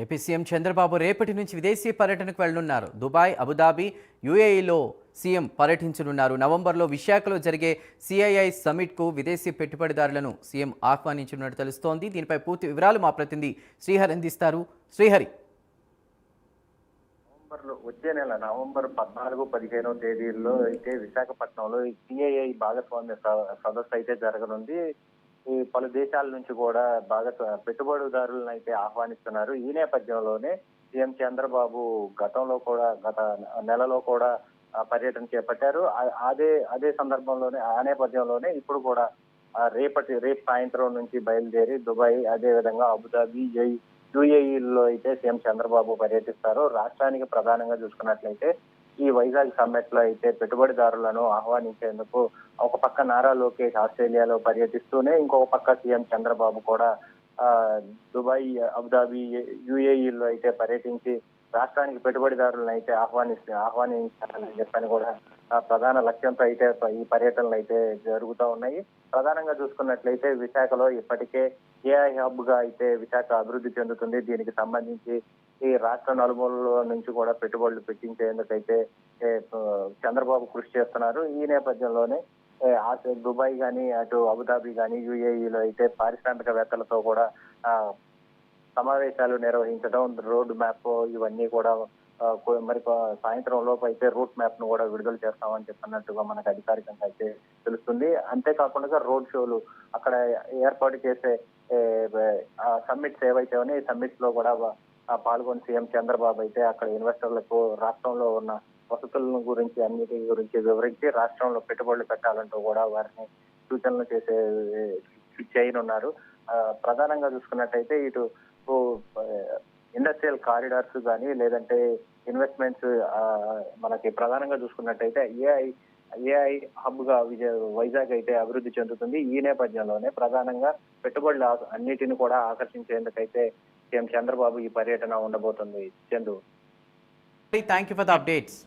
AP CM Chandrababu రేపటి నుంచి విదేశీ పర్యటనకు వెళ్ళనున్నారు దుబాయ్ అబుదాబి యుఏఈలో సీఎం పర్యటించనున్నారు. నవంబర్లో విశాఖలో జరిగే సిఐఐ సమ్మిట్కు విదేశీ పెట్టుబడిదారులను సీఎం ఆహ్వానించనున్నట్టు తెలుస్తోంది. దీనిపై పూర్తి వివరాలు మా ప్రతినిధి శ్రీహరి అందిస్తారు. శ్రీహరి. నవంబర్లో వచ్చే నెల నవంబర్ పద్నాలుగు పదిహేనో తేదీల్లో అయితే విశాఖపట్నంలో సిఐఐ భాగస్వామ్య సదస్సు అయితే జరగనుంది. ఈ పలు దేశాల నుంచి కూడా బాగా పెట్టుబడిదారులను అయితే ఆహ్వానిస్తున్నారు. ఈ నేపథ్యంలోనే సీఎం చంద్రబాబు గతంలో కూడా గత నెలలో కూడా పర్యటన చేపట్టారు. అదే అదే సందర్భంలోనే ఆ నేపథ్యంలోనే ఇప్పుడు కూడా రేపటి రేపు సాయంత్రం నుంచి బయలుదేరి దుబాయ్ అదే విధంగా అబుదాబి యుఏఈలో అయితే సీఎం చంద్రబాబు పర్యటిస్తారు. రాష్ట్రానికి ప్రధానంగా చూసుకున్నట్లయితే ఈ వైజాగ్ సమ్మిట్లో అయితే పెట్టుబడిదారులను ఆహ్వానించేందుకు ఒక పక్క నారా లోకేష్ ఆస్ట్రేలియాలో పర్యటిస్తూనే ఇంకొక పక్క సీఎం చంద్రబాబు కూడా ఆ దుబాయ్ అబుదాబి యుఏఈలో అయితే పర్యటించి రాష్ట్రానికి పెట్టుబడిదారులను అయితే ఆహ్వానిస్తే ఆహ్వానించాలని చెప్పని కూడా ప్రధాన లక్ష్యంతో అయితే ఈ పర్యటనలు అయితే జరుగుతూ ఉన్నాయి. ప్రధానంగా చూసుకున్నట్లయితే విశాఖలో ఇప్పటికే ఏఐ హబ్గా అయితే విశాఖ అభివృద్ధి చెందుతుంది. దీనికి సంబంధించి ఈ రాష్ట్ర నలుమూలలో నుంచి కూడా పెట్టుబడులు పెట్టించేందుకైతే చంద్రబాబు కృషి చేస్తున్నారు. ఈ నేపథ్యంలోనే అటు దుబాయ్ గాని అటు అబుదాబి గాని యుఏఈలో అయితే పారిశ్రామికవేత్తలతో కూడా సమావేశాలు నిర్వహించడం రోడ్ మ్యాప్ ఇవన్నీ కూడా మరి సాయంత్రం లోపు అయితే రూట్ మ్యాప్ను కూడా విడుదల చేస్తామని చెప్పినట్టుగా మనకు అధికారికంగా అయితే తెలుస్తుంది. అంతేకాకుండా రోడ్ షోలు అక్కడ ఏర్పాటు చేసే సమ్మిట్స్ ఏవైతే ఉన్నాయో ఈ సమ్మిట్స్లో కూడా పాల్గొని సీఎం చంద్రబాబు అయితే అక్కడ ఇన్వెస్టర్లకు రాష్ట్రంలో ఉన్న వసతుల గురించి అన్నిటి గురించి వివరించి రాష్ట్రంలో పెట్టుబడులు పెట్టాలంటూ కూడా వారిని సూచనలు చేసే చేయనున్నారు. ప్రధానంగా చూసుకున్నట్టయితే ఇటు ఇండస్ట్రియల్ కారిడార్స్ కానీ లేదంటే ఇన్వెస్ట్మెంట్స్ మనకి ప్రధానంగా చూసుకున్నట్టయితే ఏఐ ఏఐ హబ్గా విజయ వైజాగ్ అయితే అభివృద్ధి చెందుతుంది. ఈ నేపథ్యంలోనే ప్రధానంగా పెట్టుబడులు అన్నిటిని కూడా ఆకర్షించేందుకైతే సీఎం చంద్రబాబు ఈ పర్యటన ఉండబోతుంది. Chandu. Thank you for the updates